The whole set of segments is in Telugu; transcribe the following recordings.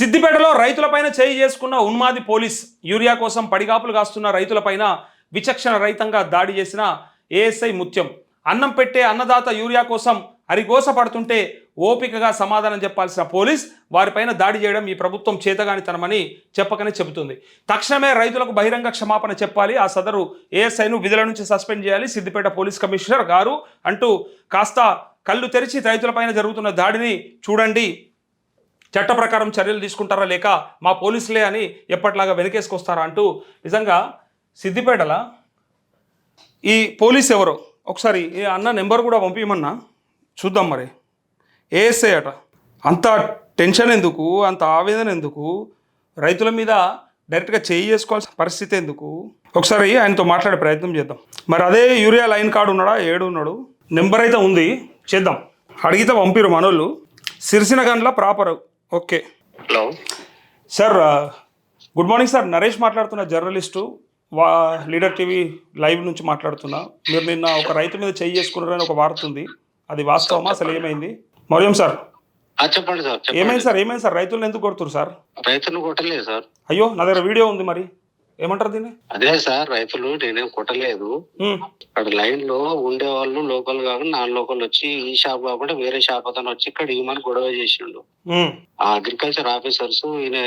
సిద్దిపేటలో రైతులపైన చేయి చేసుకున్న ఉన్మాది పోలీస్ యూరియా కోసం పడిగాపులు కాస్తున్న రైతులపైన విచక్షణ రహితంగా దాడి చేసిన ఏఎస్ఐ ముత్యం. అన్నం పెట్టే అన్నదాత యూరియా కోసం అరిగోస పడుతుంటే ఓపికగా సమాధానం చెప్పాల్సిన పోలీస్ వారిపైన దాడి చేయడం ఈ ప్రభుత్వం చేతగానితనమని చెప్పకనే చెబుతుంది. తక్షణమే రైతులకు బహిరంగ క్షమాపణ చెప్పాలి. ఆ సదరు ఏఎస్ఐను విధుల నుంచి సస్పెండ్ చేయాలి. సిద్దిపేట పోలీస్ కమిషనర్ గారు అంటూ కాస్త కళ్ళు తెరిచి రైతులపైన జరుగుతున్న దాడిని చూడండి. చట్ట ప్రకారం చర్యలు తీసుకుంటారా లేక మా పోలీసులే అని ఎప్పట్లాగా వెనకేసుకొస్తారా అంటూ నిజంగా సిద్దిపేటల ఈ పోలీస్ ఎవరో ఒకసారి అన్న నెంబర్ కూడా పంపించమన్నా చూద్దాం మరి. ఏఎస్ఐ అట. అంత టెన్షన్ ఎందుకు? అంత ఆవేదన ఎందుకు? రైతుల మీద డైరెక్ట్గా చేయి చేసుకోవాల్సిన పరిస్థితి ఎందుకు? ఒకసారి ఆయనతో మాట్లాడే ప్రయత్నం చేద్దాం. మరి అదే యూరియా లైన్ కార్డు ఉన్నాడా? ఏడు ఉన్నాడు. నెంబర్ అయితే ఉంది. చేద్దాం. అడిగితే పంపిరు మనోళ్ళు. Sirisinagandla proper. Okay. Hello. Sir good morning sir. Naresh మాట్లాడుతున్న జర్నలిస్టు వా లీడర్ టీవీ లైవ్ నుంచి మాట్లాడుతున్నా. మీరు నిన్న ఒక రైతు మీద చేయి చేసుకున్నారని ఒక వార్త ఉంది. అది వాస్తవమా? అసలు ఏమైంది? మరేం సార్. చెప్పండి సార్ ఏమైంది సార్? ఏమైంది సార్? రైతులను ఎందుకు కొడుతున్నారు సార్? రైతులు కొట్టలేదు సార్. అయ్యో నా దగ్గర వీడియో ఉంది మరి. ఏమంటారు దీన్ని? అదే సార్ రైతులు నేనేం కొట్టలేదు. అక్కడ లైన్లో ఉండే వాళ్ళు లోకల్ కాకుండా నాన్ లోకల్ వచ్చి ఈ షాప్ కాకుండా వేరే షాప్ అతను వచ్చి ఇక్కడ ఇవ్వమని గొడవ చేసిండు. ఆ అగ్రికల్చర్ ఆఫీసర్స్ ఈయన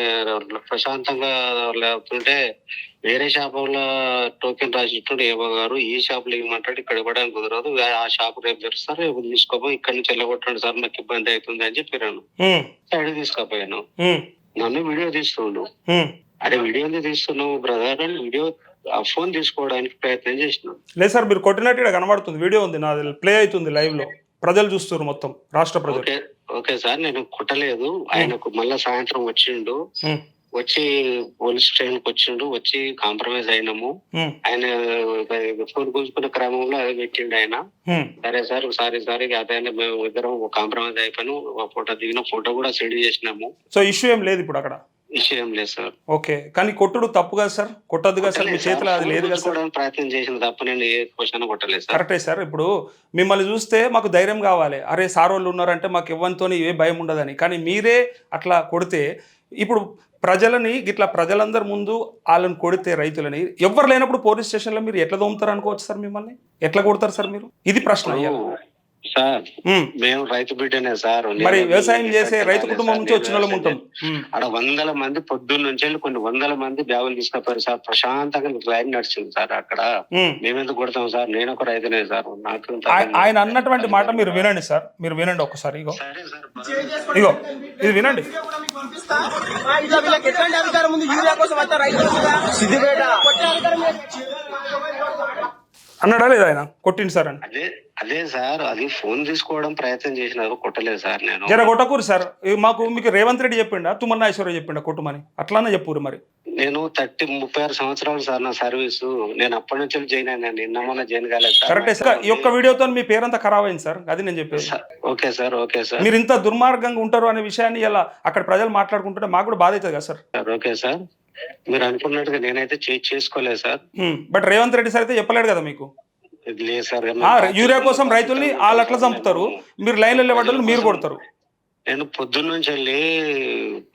ప్రశాంతంగా లేకుంటే వేరే షాప్ వాళ్ళ టోకెన్ రాసిట్టుండే ఏవో గారు ఈ షాప్లో ఇవ్వమంటాడు ఇక్కడ ఇవ్వడానికి కుదరదు. ఆ షాప్ రేపు తెరుస్తారు రేపు తీసుకోపో ఇక్కడ నుంచి వెళ్ళగొట్టండి సార్ నాకు ఇబ్బంది అవుతుంది అని చెప్పాను ఉమ్, సైడ్ తీసుకుపోయాను. నన్ను వీడియో తీస్తుండు. అరే వీడియో తీస్తున్నావు బ్రదర్ అని వీడియో ఆ ఫోన్ తీసుకోవడానికి ప్రయత్నం చేసినాం. లేదు సార్ మీరు కొట్టినట్టు కనబడుతుంది వీడియో ఉంది నాది ప్లే అవుతుంది లైవ్లో ప్రజలు చూస్తున్నారు మొత్తం రాష్ట్ర ప్రజలు. ఓకే సార్ నేను కొట్టలేదు. ఆయనకు మళ్ళా సాయంత్రం వచ్చిండు. వచ్చి పోలీస్ స్టేషన్కి వచ్చిండు వచ్చి కాంప్రమైజ్ అయినాము. ఆయన ఫోన్ గుంజుకున్న క్రమంలో అదే పెట్టిండు ఆయన. సరే సార్ సారీ సారీ అదే మేము ఇద్దరం కాంప్రమైజ్ అయిపోయాను ఫోటో దిగిన ఫోటో కూడా సెండ్ చేసినాము. సో ఇష్యూ ఏం లేదు ఇప్పుడు అక్కడ? విషయం లేదు సార్. ఓకే. కానీ కొట్టుడు తప్పు కదా సార్? కొట్టద్దు కదా సార్? మీ చేతిలో అది లేదు కదా సార్? ప్రయత్నం చేసిన తప్ప నేను ఏ క్వశ్చన్ కొట్టలేదు సార్. కరెక్టే సార్. ఇప్పుడు మిమ్మల్ని చూస్తే మాకు ధైర్యం కావాలి. అరే సార్ వాళ్ళు ఉన్నారంటే మాకు ఇవ్వంతో ఏ భయం ఉండదని. కానీ మీరే అట్లా కొడితే ఇప్పుడు ప్రజలని ఇట్లా ప్రజలందరి ముందు వాళ్ళని కొడితే రైతులని ఎవరు లేనప్పుడు పోలీస్ స్టేషన్లో మీరు ఎట్లా దోముతారు అనుకోవచ్చు సార్ మిమ్మల్ని? ఎట్లా కొడతారు సార్ మీరు? ఇది ప్రశ్న. సార్. మేము రైతు బిడ్డనే సార్. మరి వ్యవసాయం చేసే రైతు కుటుంబం నుంచి వచ్చిన వాళ్ళం ఉంటాం. ఆడ వందల మంది పొద్దున్న నుంచి వెళ్ళి కొన్ని వందల మంది బ్యాగులు తీసుకుపోయారు సార్. ప్రశాంతంగా లైన్ నడిచింది సార్ అక్కడ. మేమెందుకు కొడతాం సార్? నేను ఒక రైతునే సార్. నాకు ఆయ- ఆయన అన్నటువంటి మాట మీరు వినండి సార్. మీరు వినండి ఒక్కసారి ఇగో. ఇగో ఇది వినండి. అన్నాడా లేదా ఆయన? కొట్టింది సార్ అని. అదే అదే సార్ అది ఫోన్ తీసుకోవడం ప్రయత్నం చేసినారు కొట్టలేదు సార్ నేను. జర కొట్టకూరు సార్. మాకు మీకు రేవంత్ రెడ్డి చెప్పిండా? తుమ్మన్న ఐశ్వర్య చెప్పిండా కొట్టుమని? అట్లానే చెప్పురు మరి. నేను థర్టీ ముప్పై ఆరు సంవత్సరాలు సార్ నా సర్వీసు. నేను అప్పటి నుంచి జాయిన్ అయినాను నిన్న మొన్న జాయిన్ కాలేదు సార్. కరెక్టే సార్. ఈ యొక్క వీడియోతో మీ పేరంతా ఖరాబ్ అయింది సార్. అది నేను చెప్పేది. Sir, okay sir okay sir. మీరు ఇంత దుర్మార్గంగా ఉంటారు అనే విషయాన్ని ఇలా అక్కడ ప్రజలు మాట్లాడుకుంటుంటే మాకు కూడా బాధ అవుతుంది కదా సార్ ఓకే సార్. మీరు అనుకున్నట్టుగా నేనైతే చేసుకోలేదు sir. But Revanth Reddy sir అయితే చెప్పలేడు కదా మీకు? లేదు సార్. ఆ, యూరియా కోసం రైతుల్ని వాళ్ళు అట్లా చంపుతారు. మీరు లైన్లో వెళ్ళబడ్డలు మీరు కొడతారు. నేను పొద్దున్న నుంచి వెళ్ళి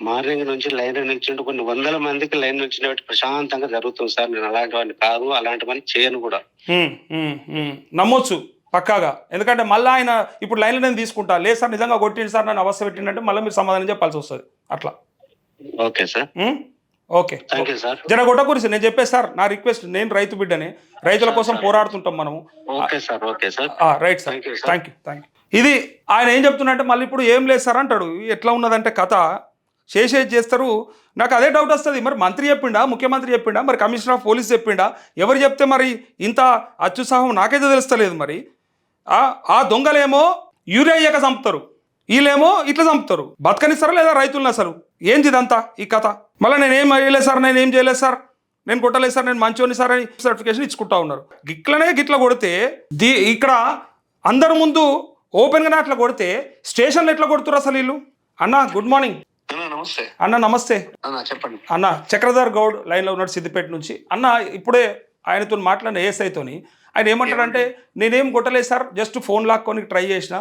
మార్నింగ్ నుంచి లైన్ నుంచి కొన్ని వందల మందికి లైన్ నుంచి ప్రశాంతంగా జరుగుతుంది సార్. నేను అలాంటి వాడిని కాదు. అలాంటి పని చేయను కూడా. నమ్మొచ్చు పక్కాగా. ఎందుకంటే మళ్ళీ ఆయన ఇప్పుడు లైన్లో నేను తీసుకుంటా. లేదు సార్ నిజంగా కొట్టింది సార్ నన్ను అవస్థ పెట్టిందంటే మళ్ళీ మీరు సమాధానం చెప్పాల్సి వస్తుంది. అట్లా. Okay sir? ఓకే. జర కొట్టకూరి నేను చెప్పేసి సార్ నా రిక్వెస్ట్ నేను రైతు బిడ్డని. రైతుల కోసం పోరాడుతుంటాం మనము. Right sir. Thank you thank you ఇది ఆయన ఏం చెప్తున్నట్టే మళ్ళీ ఇప్పుడు ఏం లేదు సార్ అంటాడు. ఎట్లా ఉన్నదంటే కథ చేసేది చేస్తారు. నాకు అదే డౌట్ వస్తుంది. మరి మంత్రి చెప్పిండా ముఖ్యమంత్రి చెప్పిండా మరి కమిషనర్ ఆఫ్ పోలీస్ చెప్పిండా? ఎవరు చెప్తే మరి ఇంత అత్యుత్సాహం నాకైతే తెలుస్తలేదు మరి. ఆ ఆ దొంగలేమో యూరియా అయ్యాక చంపుతారు. వీళ్ళేమో ఇట్లా చంపుతారు. బతకనిస్తారా లేదా రైతులను అసలు? ఏంది ఇదంతా ఈ కథ? మళ్ళీ నేను ఏం చేయలేదు సార్ నేను ఏం చేయలేదు సార్? నేను కొట్టలేదు సార్ నేను మంచోని సార్ అని సర్టిఫికేషన్ ఇచ్చుకుంటా ఉన్నారు. గిట్లనే గిట్ల కొడితే దీ ఇక్కడ అందరి ముందు ఓపెన్గానే అట్లా కొడితే స్టేషన్లో ఎట్లా కొడుతున్నారు అసలు వీళ్ళు? అన్న గుడ్ మార్నింగ్. నమస్తే. అన్న నమస్తే. అన్న చెప్పండి. అన్న చక్రధర్ గౌడ్ లైన్లో ఉన్నాడు సిద్దిపేట నుంచి. అన్న ఇప్పుడే ఆయనతో మాట్లాడిన ఏఎస్ఐతోని ఆయన ఏమంటాడంటే నేనేం కొట్టలేదు సార్ జస్ట్ ఫోన్ లాక్కొని ట్రై చేసిన.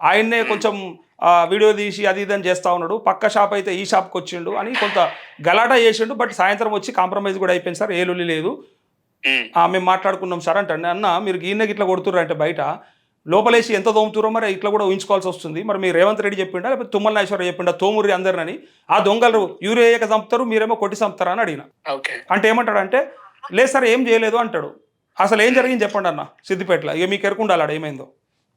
ఆయన్నే కొంచెం వీడియో తీసి అది ఇది అని చేస్తా ఉన్నాడు. పక్క షాప్ అయితే ఈ షాప్కి వచ్చిండు అని కొంత గలాటా చేసిండు బట్ సాయంత్రం వచ్చి కాంప్రమైజ్ కూడా అయిపోయింది సార్ ఏ లొల్లి లేదు మేము మాట్లాడుకున్నాం సార్ అంటే అన్న మీరు గిన్నెకి ఇట్లా కొడుతుర్రు అంటే బయట. లోపలేసి ఎంత తోముతురో మరి ఇట్లా కూడా ఊహించుకోవాల్సి వస్తుంది. మరి మీరు రేవంత్ రెడ్డి చెప్పిండా లేకపోతే తుమ్మల నాగేశ్వర చెప్పిండా తోమురి అందరినని. ఆ దొంగలు యూరియా చంపుతారు మీరేమో కొట్టి చంపుతారా అని అడిగిన. అంటే ఏమంటాడు అంటే లేదు సార్ ఏం చేయలేదు అంటాడు. అసలు ఏం జరిగింది చెప్పండి అన్న సిద్దిపేటలో. ఇక మీకు ఎరుకుండాలి ఏమైందో.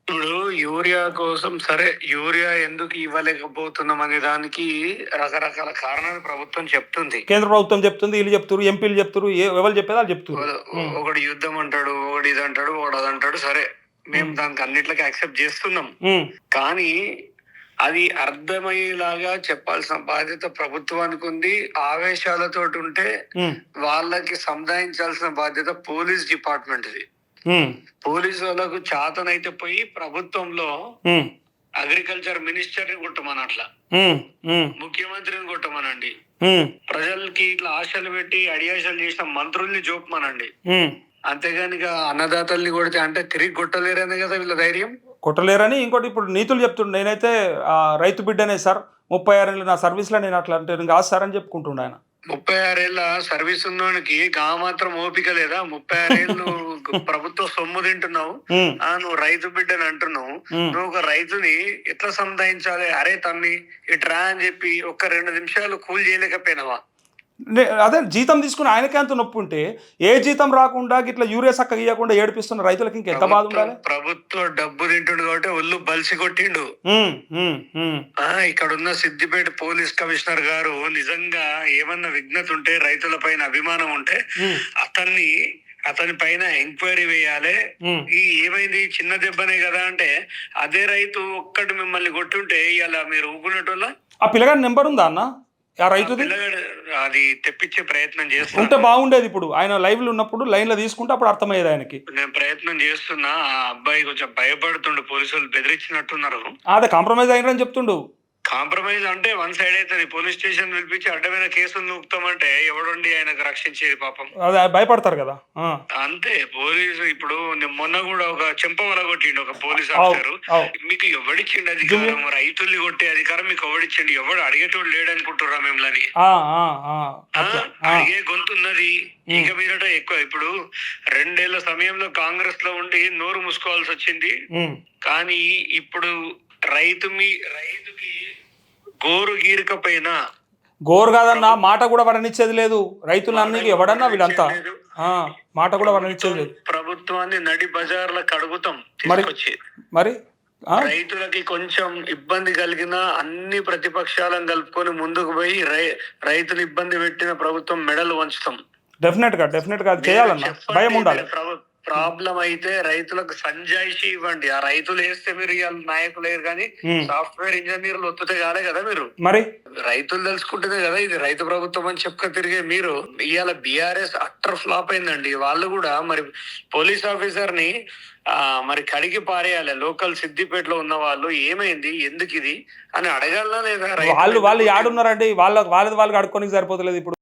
ఇప్పుడు యూరియా కోసం సరే యూరియా ఎందుకు ఇవ్వలేకపోతున్నాం అనే దానికి రకరకాల కారణాలు ప్రభుత్వం చెప్తుంది. కేంద్ర ప్రభుత్వం చెప్తుంది వీళ్ళు చెప్తారు ఎంపీలు చెప్తారు ఎవరు చెప్పేది వాళ్ళు చెప్తారు ఒకడు- ఒకడు యుద్ధం అంటాడు ఒకడు ఇది అంటాడు ఒకడు అది అంటాడు సరే మేము దానికి అన్నిట్లకి యాక్సెప్ట్ చేస్తున్నాం. కానీ అది అర్థమయ్యేలాగా చెప్పాల్సిన బాధ్యత ప్రభుత్వానికి ఉంది. ఆవేశాలతో ఉంటే వాళ్ళకి సముదాయించాల్సిన బాధ్యత పోలీస్ డిపార్ట్మెంట్ది. ఉమ్, పోలీసు వాళ్ళకు చాతనైతే పోయి ప్రభుత్వంలో అగ్రికల్చర్ మినిస్టర్ని కొట్టమని అట్లా. ముఖ్యమంత్రిని కొట్టమనండి. ప్రజలకి ఇట్లా ఆశలు పెట్టి అడియాశలు చేసిన మంత్రుల్ని చూపమనండి. అంతేగాని ఇక అన్నదాతల్ని కొడితే అంటే తిరిగి కొట్టలేరనే కదా వీళ్ళ ధైర్యం? కొట్టలేరని ఇంకోటి ఇప్పుడు నీతులు చెప్తుండే. నేనైతే ఆ, రైతు బిడ్డనే సార్. ముప్పై ఆరు నా సర్వీస్లో నేను అట్లా అంటే కాదు సార్ అని చెప్పుకుంటుండే ఆయన. ముప్పై ఆరేళ్ళ సర్వీస్ ఉన్నోనికి గా మాత్రం ఓపిక లేదా? ముప్పై ఆరేళ్ళు ప్రభుత్వ సొమ్ము తింటున్నావు. ఆ నువ్వు రైతు బిడ్డని అంటున్నావు. నువ్వు ఒక రైతుని ఎట్లా సముదాయించాలి? అరే తమ్మి ఇట్రా అని చెప్పి ఒక్క రెండు నిమిషాలు కూల్ చేయలేకపోయినావా? అదే జీతం తీసుకుని ఆయనకే అంత నొప్పి ఉంటే ఏ జీతం రాకుండా ఇట్లా యూరియా సక్క ఇవ్వకుండా ఏడిపిస్తున్న రైతులకి ఇంకెంత బాధ ఉండాలి? ప్రభుత్వం- డబ్బు తింటుండు కాబట్టి ఒళ్ళు బలిసి కొట్టిండు. ఇక్కడ ఉన్న సిద్దిపేట పోలీస్ కమిషనర్ గారు నిజంగా ఏమన్నా విఘ్నత ఉంటే రైతుల పైన అభిమానం ఉంటే అతన్ని అతని పైన ఎంక్వైరీ వేయాలి. ఈ ఏమైంది? చిన్న దెబ్బనే కదా అంటే అదే రైతు ఒక్కటి మిమ్మల్ని కొట్టుంటే ఇలా మీరు ఊపుకునేటోళ్ళ ఆ పిల్లగాడి నెంబర్ ఉందా అన్న? రైతుది? అది తెప్పించే ప్రయత్నం ఉంటే చేస్తున్నా బాగుండేది ఇప్పుడు. ఆయన లైవ్లో ఉన్నప్పుడు లైన్లో తీసుకుంటే అప్పుడు అర్థమయ్యేది ఆయనకి. నేను ప్రయత్నం చేస్తున్నా ఆ అబ్బాయి కొంచెం భయపడుతుండు పోలీసులు బెదిరించినట్టున్నారు. అదే కాంప్రమైజ్ అయినని చెప్తుండు. కాంప్రమైజ్ అంటే వన్ సైడ్ అవుతుంది పోలీస్ స్టేషన్ పిలిపించి అడ్డమైన కేసులు నూపుతామంటే ఎవడుండి ఆయనకు రక్షించేది పాపం. అదే భయపడతారు కదా. అంతే పోలీసు ఇప్పుడు నేను మొన్న కూడా ఒక చెంప వల కొట్టిండు ఒక పోలీస్ ఆఫీసర్. మీకు ఎవడిచ్చిండు అధికారం? రైతుల్ని కొట్టే అధికారం మీకు ఎవడిచ్చిండు? ఎవడు అడిగేటోడు లేడనుకుంటుర్రా మిమ్మల్ని? అడిగే గొంతు ఉన్నది ఇక మీదట ఎక్కువ. ఇప్పుడు రెండేళ్ళ సమయంలో కాంగ్రెస్లో ఉండి నోరు మూసుకోవాల్సి వచ్చింది కానీ ఇప్పుడు రైతు మీ రైతుకి గోరు గీరకపోయినా గోరు కాదన్న మాట కూడా వడనిచ్చేది లేదు. రైతులన్నీ ఎవడన్నా వీళ్ళంతా. మాట కూడా వడనిచ్చేది లేదు. ప్రభుత్వాన్ని నడి బజార్ల కడుగుతాం మరి? మరి రైతులకి కొంచెం ఇబ్బంది కలిగిన అన్ని ప్రతిపక్షాలను కలుపుకొని ముందుకు పోయి రై రైతులు ఇబ్బంది పెట్టిన ప్రభుత్వం మెడలు వంచుతాం. డెఫినెట్గా డెఫినెట్గా చేయాలన్న. భయం ఉండాలి. ప్రాబ్లం అయితే రైతులకు సంజాయిషి ఇవ్వండి. ఆ రైతులు వేస్తే మీరు ఇవాళ నాయకులు లేరు కానీ సాఫ్ట్వేర్ ఇంజనీర్లు ఒత్తుతే కాలే కదా మీరు? మరి? రైతులు తెలుసుకుంటేనే కదా ఇది. రైతు ప్రభుత్వం అని చెప్పుక తిరిగే మీరు ఇవాళ బీఆర్ఎస్ అట్టర్ ఫ్లాప్ అయిందండి. వాళ్ళు కూడా మరి పోలీస్ ఆఫీసర్ని ఆ మరి కడిగి పారేయాలి. లోకల్ సిద్దిపేటలో ఉన్న వాళ్ళు ఏమైంది? ఎందుకు ఇది అని అడగాలనా లేదా? వాళ్ళు వాళ్ళు యాడున్నారండి. వాళ్ళ వాళ్ళది వాళ్ళకి అడుక్కోనికి సరిపోతలేదు ఇప్పుడు.